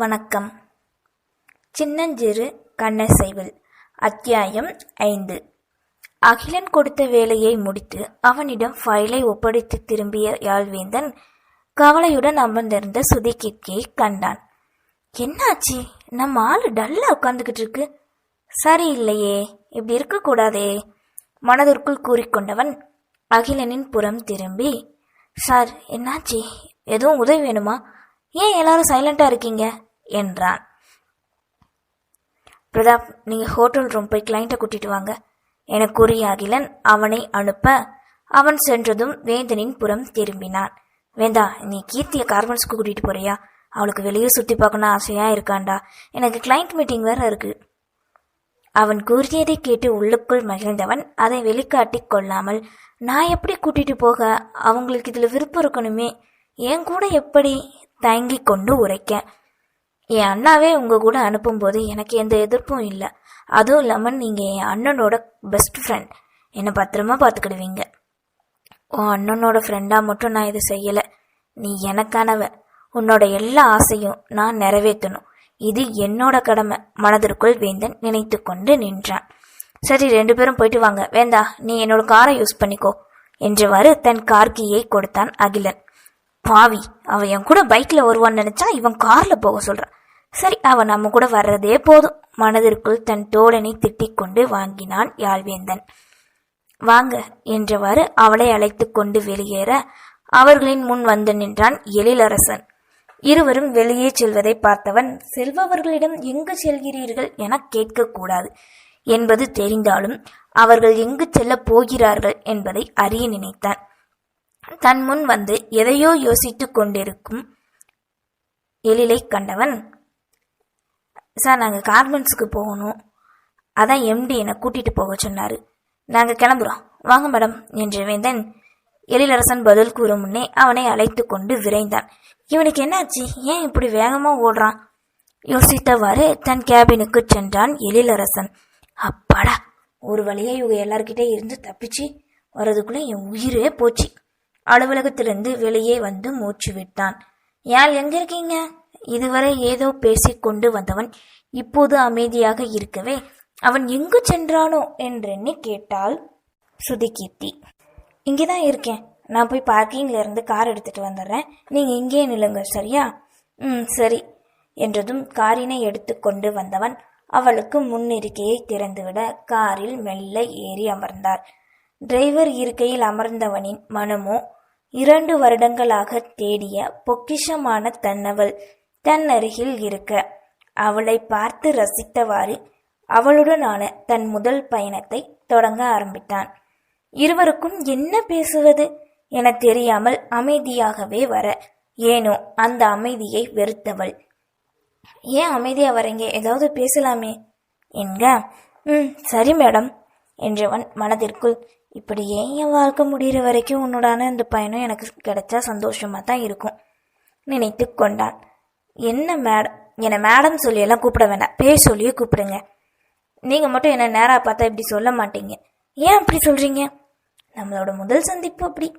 வணக்கம். சின்னஞ்சிறு கண்ணசைவில் அத்தியாயம் ஐந்து. அகிலன் கொடுத்த வேலையை முடித்து அவனிடம் ஃபைலை ஒப்படைத்து திரும்பிய யாழ்வேந்தன் கவலையுடன் அமர்ந்திருந்த சுதிகிட்கியை கண்டான். என்னாச்சு? நம்ம ஆளு டல்லா உட்காந்துக்கிட்டு இருக்கு. சரியில்லையே இப்படி இருக்கக்கூடாதே மனதிற்குள் கூறிக்கொண்டவன் அகிலனின் புறம் திரும்பி சார் என்னாச்சு? எதுவும் உதவி வேணுமா? ஏன் எல்லாரும் சைலண்டா இருக்கீங்க? என்றான். பிரதாப் நீங்க ஹோட்டல் ரூம் போய் கிளைண்ட்டை கூட்டிட்டு வாங்க. என கூறிய அகிலன் அவனை அனுப்ப அவன் சென்றதும் வேந்தனின் புறம் திரும்பினான். வேந்தா நீ கீர்த்திய கார்பன்ஸ்க்கு கூட்டிட்டு போறியா? அவளுக்கு வெளியே சுத்தி பார்க்கணும் ஆசையா இருக்காண்டா? எனக்கு கிளைண்ட் மீட்டிங் வேற இருக்கு. அவன் கூறியதை கேட்டு உள்ளுக்குள் மகிழ்ந்தவன் அதை வெளிக்காட்டி கொள்ளாமல் நான் எப்படி கூட்டிட்டு போக? அவங்களுக்கு இதுல விருப்பம் இருக்கணுமே. என் கூட எப்படி தயங்கி கொண்டு உரைக்க? என் அண்ணாவே உங்கள் கூட அனுப்பும்போது எனக்கு எந்த எதிர்ப்பும் இல்லை. அதுவும் இல்லாமல் நீங்கள் என் அண்ணனோட பெஸ்ட் ஃப்ரெண்ட் என்னை பத்திரமா பார்த்துக்கிடுவீங்க உன் அண்ணனோட ஃப்ரெண்டாக மட்டும் நான் இதை செய்யலை. நீ எனக்கானவ. உன்னோட எல்லா ஆசையும் நான் நிறைவேற்றணும். இது என்னோட கடமை. மனதிற்குள் வேந்தன் நினைத்து கொண்டு நின்றான். சரி ரெண்டு பேரும் போயிட்டு வாங்க. வேண்டா நீ என்னோட காரை யூஸ் பண்ணிக்கோ என்றவாறு தன் கார்கியை கொடுத்தான் அகிலன். பாவி அவன் என் கூட பைக்கில் வருவான்னு நினச்சா இவன் காரில் போக சொல்கிறான் சரி அவன் நம்ம கூட வர்றதே போதும். மனதிற்குள் தன் தோழனை திட்டிக் கொண்டு வாங்கினான் யாழ்வேந்தன். வாங்க என்றவாறு அவளை அழைத்து கொண்டு வெளியேற அவர்களின் முன் வந்து நின்றான் எழிலரசன். இருவரும் வெளியே செல்வதை பார்த்தவன் செல்பவர்களிடம் எங்கு செல்கிறீர்கள் என கேட்கக்கூடாது என்பது தெரிந்தாலும் அவர்கள் எங்கு செல்லப் போகிறார்கள் என்பதை அறிய நினைத்தான். தன் முன் வந்து எதையோ யோசித்துக் கொண்டிருக்கும் எழிலை கண்டவன் சார் நாங்கள் கார்மெண்ட்ஸுக்கு போகணும். அதான் எம்டி என்னை கூட்டிகிட்டு போக சொன்னார். நாங்கள் கிளம்புறோம். வாங்க மேடம் என்று வேந்தன் எழிலரசன் பதில் கூறும் முன்னே அவனை அழைத்து கொண்டு விரைந்தான். இவனுக்கு என்னாச்சு? ஏன் இப்படி வேகமாக ஓடுறான்? யோசித்தவாறு தன் கேபினுக்கு சென்றான் எழிலரசன். அப்பாடா ஒரு வழியாக இவங்க எல்லார்கிட்டே இருந்து தப்பிச்சு வர்றதுக்குள்ளே என் உயிரே போச்சு. அலுவலகத்திலிருந்து வெளியே வந்து மூச்சு விட்டான். யாழ் எங்க இருக்கீங்க? இதுவரை ஏதோ பேசிக் கொண்டு வந்தவன் இப்போது அமைதியாக இருக்கவே அவன் எங்கு சென்றானோ? என்றெண்ணி கேட்டாள் சுதிகீர்த்தி. இங்கேதான் இருக்கேன். நான் போய் பார்க்கிங்ல இருந்து கார் எடுத்துட்டு வந்துடுறேன். நீங்க இங்கேயே நில்லுங்க சரியா? ம் சரி என்றதும் காரினை எடுத்துக்கொண்டு வந்தவன் அவளுக்கு முன்னிருக்கையை திறந்துவிட காரில் மெல்ல ஏறி அமர்ந்தார். டிரைவர் இருக்கையில் அமர்ந்தவனின் மனமோ இரண்டு வருடங்களாக தேடிய பொக்கிஷமான தன்னவள் தன் அருகில் இருக்க. அவளை பார்த்து ரசித்தவாறு அவளுடனான தன் முதல் பயணத்தை தொடங்க ஆரம்பித்தான். இருவருக்கும் என்ன பேசுவது என தெரியாமல் அமைதியாகவே வர. ஏனோ அந்த அமைதியை வெறுத்தவள். ஏன் அமைதியா வரீங்க ஏதாவது பேசலாமே. என்க? ம் சரி மேடம் என்றவன் மனதிற்குள். இப்படியே என் வாழ்க்கை முடிகிற வரைக்கும் உன்னோடான இந்த பயணம் எனக்கு கிடைச்சா சந்தோஷமாக தான் இருக்கும் நினைத்து கொண்டான். என்ன மேடம் என்னை மேடம் சொல்லி எல்லாம் கூப்பிட வேண்டாம். பேர் சொல்லியே கூப்பிடுங்க. நீங்கள் மட்டும் என்ன நேராக பார்த்தா இப்படி சொல்ல மாட்டீங்க. ஏன் அப்படி சொல்கிறீங்க நம்மளோட முதல் சந்திப்பு அப்படி.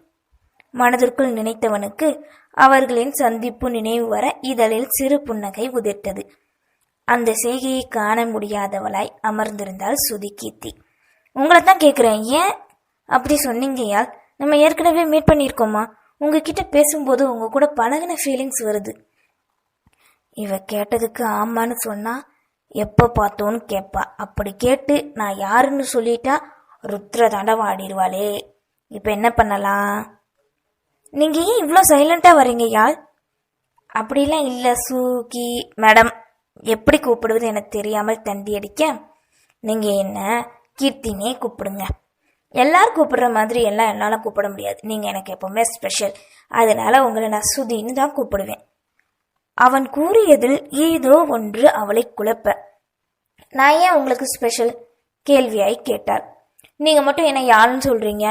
மனதிற்குள் நினைத்தவனுக்கு அவர்களின் சந்திப்பு நினைவு வர இதழில் சிறு புன்னகை உதிர்த்தது. அந்த செய்கையை காண முடியாதவளாய் அமர்ந்திருந்தாள் சுதிகீர்த்தி உங்களை தான் கேட்குறேன் ஏன் அப்படி சொன்னீங்கயால்? நம்ம ஏற்கனவே மீட் பண்ணியிருக்கோமா? உங்ககிட்ட பேசும்போது உங்க கூட பழகின ஃபீலிங்ஸ் வருது. இவ கேட்டதுக்கு ஆமான்னு சொன்னா எப்போ பார்த்தோன்னு கேட்பா அப்படி கேட்டு நான் யாருன்னு சொல்லிட்டா ருத்ர தாண்டவம் ஆடிடுவாளே இப்போ என்ன பண்ணலாம்? நீங்க ஏன் இவ்வளோ சைலண்டா வரீங்க யாழ்? அப்படிலாம் இல்லை சூகி. மேடம் எப்படி கூப்பிடுவது எனக்கு தெரியாமல் தண்டி அடிக்க? நீங்க என்ன? கீர்த்தினே கூப்பிடுங்க. எல்லாரும் கூப்பிடுற மாதிரி எல்லாம் என்னால் கூப்பிட முடியாது. நீங்க எனக்கு எப்பவுமே ஸ்பெஷல் அதனால உங்களை நான் சுதின்னு தான் கூப்பிடுவேன். அவன் கூறியதில் ஏதோ ஒன்று அவளை குழப்ப. நான் ஏன் உங்களுக்கு ஸ்பெஷல் கேள்வியாய் கேட்டாள். நீங்க மட்டும் என்ன யாருன்னு சொல்றீங்க?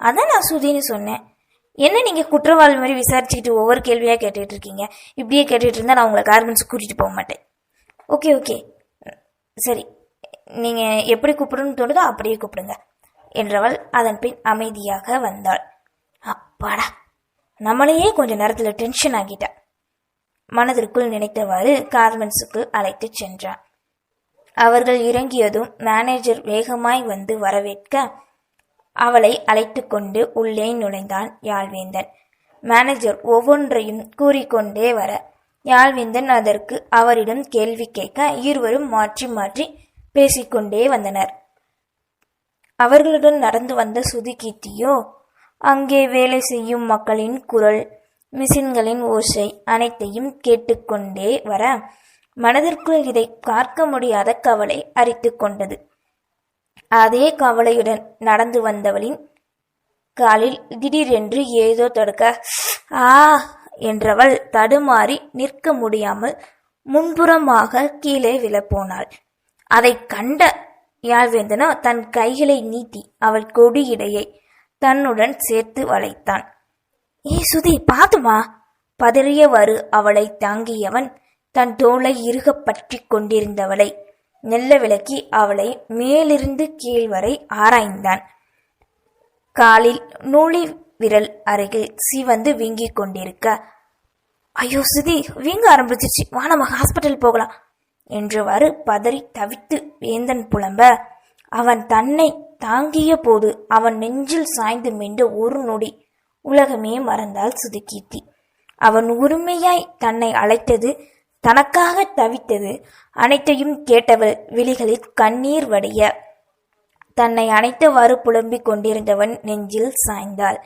அதான் நான் சுதின்னு சொன்னேன். என்ன நீங்க குற்றவாளி மாதிரி விசாரிச்சுக்கிட்டு ஒவ்வொரு கேள்வியா கேட்டுட்டு இருக்கீங்க? இப்படியே கேட்டுட்டு இருந்தா நான் உங்களை கார்மெண்ட்ஸ் கூட்டிட்டு போக மாட்டேன். ஓகே ஓகே சரி. நீங்க எப்படி கூப்பிடணும்னு தோணுதோ அப்படியே கூப்பிடுங்க என்றவள் அதன் பின் அமைதியாக வந்தாள். அப்பாடா. நம்மளையே கொஞ்ச நேரத்துல டென்ஷன் ஆகிட்டா மனதிற்குள் நினைத்தவாறு கார்மெண்ட்ஸுக்கு அழைத்துச் சென்றான். அவர்கள் இறங்கியதும் மேனேஜர் வேகமாய் வந்து வரவேற்க அவளை அழைத்து கொண்டு உள்ளே நுழைந்தான் யாழ்வேந்தன். மேனேஜர் ஒவ்வொன்றையும் கூறிக்கொண்டே வர யாழ்வேந்தன் அதற்கு அவரிடம் கேள்வி கேட்க இருவரும் மாற்றி மாற்றி பேசிக்கொண்டே வந்தனர். அவர்களுடன் நடந்து வந்த சுதுகீர்த்தியோ அங்கே வேலை செய்யும் மக்களின் குரல் மிஷின்களின் ஓசை அனைத்தையும் கேட்டுக்கொண்டே வர மனதிற்குள் இதை பார்க்க முடியாத கவலை அரித்து கொண்டது. அதே கவலையுடன் நடந்து வந்தவளின் காலில் திடீரென்று ஏதோ தடுக்க ஆ என்றவள் தடுமாறி நிற்க முடியாமல் முன்புறமாக கீழே விழப்போனாள். அதை கண்ட யாழ்வேந்தனோ தன் கைகளை நீட்டி அவள் கொடியிடையை தன்னுடன் சேர்த்து வளைத்தான். ஏ சுதி பாத்துமா? பதறியவாறு அவளை தாங்கியவன் தன் தோளை இறுகப் பற்றி கொண்டிருந்தவளை. நெல்ல விளக்கி அவளை மேலிருந்து கீழ் வரை ஆராய்ந்தான். காலில் நூலி விரல் அருகில் சிவந்து வீங்கிக் கொண்டிருக்க ஐயோ சுதி வீங்க ஆரம்பிச்சிருச்சு. வா நம்ம ஹாஸ்பிட்டல் போகலாம். என்றவாறு பதறி தவித்து வேந்தன் புலம்ப அவன் தன்னை தாங்கிய போது அவன் நெஞ்சில் சாய்ந்து மின்ற ஒரு நொடி உலகமே மறந்தாள் சுதுகீர்த்தி அவன் உரிமையாய் தன்னை அழைத்தது தனக்காக தவித்தது அனைத்தையும் கேட்டவள் விழிகளில் கண்ணீர் வடிய. தன்னை அணைத்தவாறு புலம்பிக் கொண்டிருந்தவன் நெஞ்சில் சாய்ந்தாள்.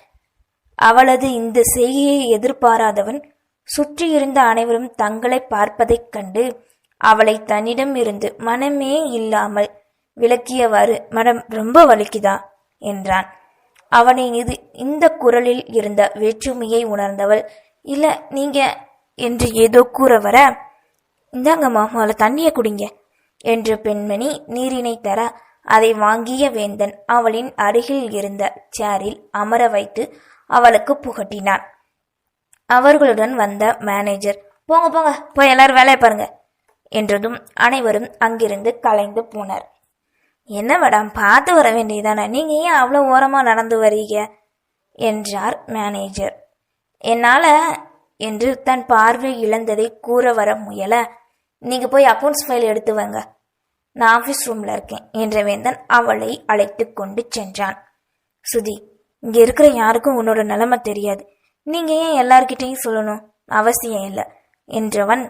அவளது இந்த செய்கையை எதிர்பாராதவன் சுற்றியிருந்த அனைவரும் தங்களை பார்ப்பதைக் கண்டு அவளை தன்னிடம் இருந்து மனமே இல்லாமல் விளக்கியவாறு மனம் ரொம்ப வலிக்குதா? என்றான். அவனின் இது இந்த குரலில் இருந்த வேற்றுமையை உணர்ந்தவள் இல்ல நீங்க என்று ஏதோ கூற வர இந்தாங்கம்மா மாமாவில் தண்ணிய குடிங்க என்று பெண்மணி நீரினை தர அதை வாங்கிய வேந்தன் அவளின் அருகில் இருந்த சேரில் அமர வைத்து அவளுக்கு புகட்டினான். அவர்களுடன் வந்த மேனேஜர் போங்க போங்க போய் எல்லாரும் வேலையை பாருங்க என்றதும் அனைவரும் அங்கிருந்து கலைந்து போனர். என்ன மேடம் பார்த்து வர வேண்டியதானே நீங்க ஏன் அவ்வளோ ஓரமாக நடந்து வரீங்க? என்றார் மேனேஜர் என்னால என்று தன் பார்வை இழந்ததை கூற வர முயல நீங்க போய் அக்கௌண்ட்ஸ் ஃபைல் எடுத்து வாங்க. நான் ஆஃபீஸ் ரூம்ல இருக்கேன் என்ற வேந்தன் அவளை அழைத்து கொண்டு சென்றான். சுதி இங்க இருக்கிற யாருக்கும் உன்னோட நிலைமை தெரியாது. நீங்க ஏன் எல்லார்கிட்டையும் சொல்லணும்? அவசியம் இல்லை என்றவன்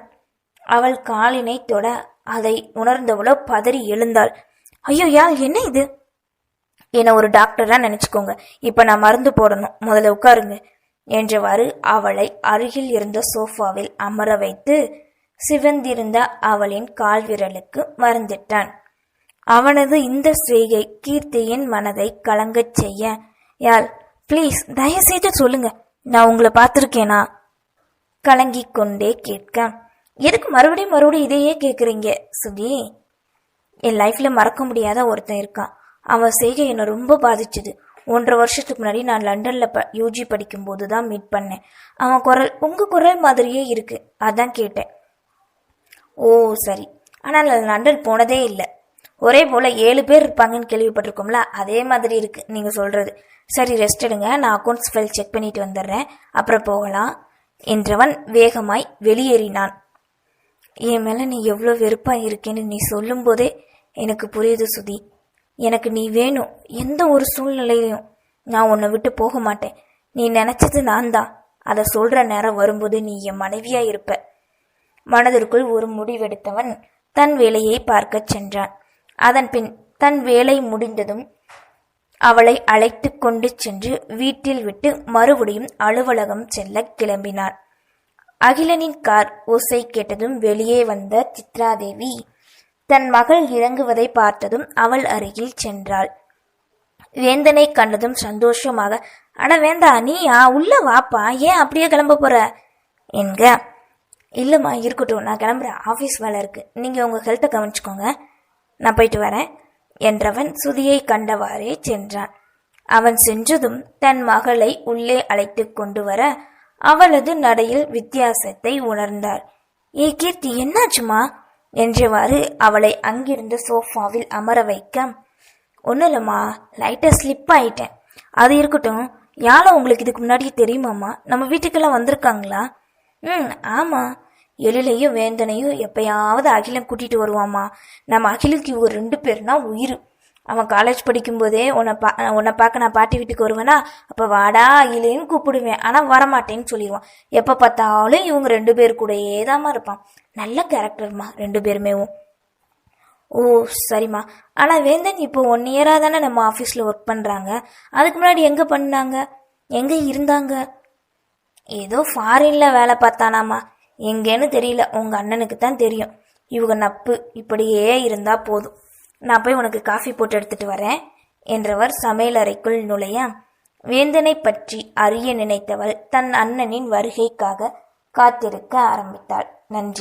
அவள் காலினை தொட அதை உணர்ந்தவளோ பதறி எழுந்தாள். ஐயோ யா என்ன இது? என்னை ஒரு டாக்டரா நினைச்சுக்கோங்க. இப்ப நான் மருந்து போடணும். முதல்ல உட்காருங்க. என்றவாறு அவளை அருகில் இருந்த சோஃபாவில் அமர வைத்து சிவந்திருந்த அவளின் கால் விரலுக்கு மருந்திட்டான். அவனது இந்த செய்கை கீர்த்தியின் மனதை கலங்கச் செய்ய யாழ் ப்ளீஸ் தயவுசெய்து சொல்லுங்க. நான் உங்களை பார்த்துருக்கேனா? கலங்கிக் கொண்டே கேட்க எதுக்கு மறுபடியும் மறுபடியும் இதையே கேட்குறீங்க சுதி என் லைஃப்ல மறக்க முடியாத ஒருத்தன் இருக்கான். அவன் செய்கை என்னை ரொம்ப பாதிச்சுது. ஒன்றரை வருஷத்துக்கு முன்னாடி நான் லண்டன்ல ப யூஜி படிக்கும்போது தான் மீட் பண்ணேன். அவன் குரல் உங்க குரல் மாதிரியே இருக்கு. அதான் கேட்டேன். ஓ சரி. ஆனால் நான் லண்டன் போனதே இல்லை. ஒரே போல ஏழு பேர் இருப்பாங்கன்னு கேள்விப்பட்டிருக்கோம்ல அதே மாதிரி இருக்கு நீங்க சொல்றது. சரி ரெஸ்ட் எடுங்க. நான் அக்கௌண்ட்ஸ் ஃபைல் செக் பண்ணிட்டு வந்துடுறேன். அப்புறம் போகலாம். என்றவன் வேகமாய் வெளியேறினான். என் மேலே நீ எவ்வளோ வெறுப்பாக இருக்கேன்னு நீ சொல்லும்போதே எனக்கு புரியுது சுதி. எனக்கு நீ வேணும் எந்த ஒரு சூழ்நிலையிலையும் நான் உன்னை விட்டு போக மாட்டேன். நீ நினச்சது நான் தான் அதை சொல்கிற நேரம் வரும்போது நீ என் மனைவியாக இருப்ப. மனதிற்குள் ஒரு முடிவெடுத்தவன் தன் வேலையை பார்க்கச் சென்றான். அதன் பின் தன் வேலை முடிந்ததும் அவளை அழைத்து கொண்டு சென்று வீட்டில் விட்டு மறுபடியும் அலுவலகம் செல்ல கிளம்பினான் அகிலனின் கார் ஓசை கேட்டதும் வெளியே வந்த சித்ராதேவி தன் மகள் இறங்குவதை பார்த்ததும் அவள் அருகில் சென்றாள். வேந்தனை கண்டதும் சந்தோஷமாக அட வேண்டா நீயா உள்ள வாப்பா ஏன் அப்படியே கிளம்ப போற? என்க இல்லைம்மா இருக்கட்டும் நான் கிளம்புறேன். ஆஃபீஸ் வேலை இருக்கு. நீங்கள் உங்கள் ஹெல்த்தை கவனிச்சுக்கோங்க. நான் போயிட்டு வரேன். என்றவன் சுதியை கண்டவாறே சென்றான். அவன் சென்றதும் தன் மகளை உள்ளே அழைத்து கொண்டு வர அவளது நடையில் வித்தியாசத்தை உணர்ந்தார் ஏ கீர்த்தி என்னாச்சுமா? என்றவாறு அவளை அங்கிருந்து சோஃபாவில் அமர வைக்க ஒன்றும் இல்லைம்மா லைட்டாக ஸ்லிப் ஆயிட்டேன். அது இருக்கட்டும் யாரும் உங்களுக்கு இதுக்கு முன்னாடியே தெரியுமாம்மா? நம்ம வீட்டுக்கெல்லாம் வந்திருக்காங்களா? ம் ஆமாம் எழிலையும் வேந்தனையும் எப்பயாவது அகிலம் கூட்டிகிட்டு வருவாம்மா. நம்ம அகிலுக்கு இவங்க ரெண்டு பேர்னா உயிர். அவன் காலேஜ் படிக்கும்போதே உன்னை பா உன்னை பார்க்க நான் பாட்டி வீட்டுக்கு வருவேனா? அப்போ வாடா அகிலேன்னு கூப்பிடுவேன். ஆனால் வரமாட்டேன்னு சொல்லிடுவான். எப்போ பார்த்தாலும் இவங்க ரெண்டு பேர் கூடயே தாம்மா இருப்பான். நல்ல கேரக்டர்மா ரெண்டு பேருமேவும் ஓ சரிம்மா. ஆனால் வேந்தன் இப்போ ஒன் இயராக தானே நம்ம ஆஃபீஸில் ஒர்க் பண்ணுறாங்க அதுக்கு முன்னாடி எங்கே பண்ணாங்க? எங்கே இருந்தாங்க? ஏதோ ஃபாரினில் வேலை பார்த்தானாமா எங்கேன்னு தெரியல. உங்கள் அண்ணனுக்கு தான் தெரியும். இவங்க நப்பு. இப்படியே இருந்தால் போதும். நான் போய் உனக்கு காஃபி போட்டு எடுத்துட்டு வரேன் என்றவர் சமையலறைக்குள் நுழைய வேந்தனை பற்றி அறிய நினைத்தவள் தன் அண்ணனின் வருகைக்காக காத்திருக்க ஆரம்பித்தாள். நன்றி.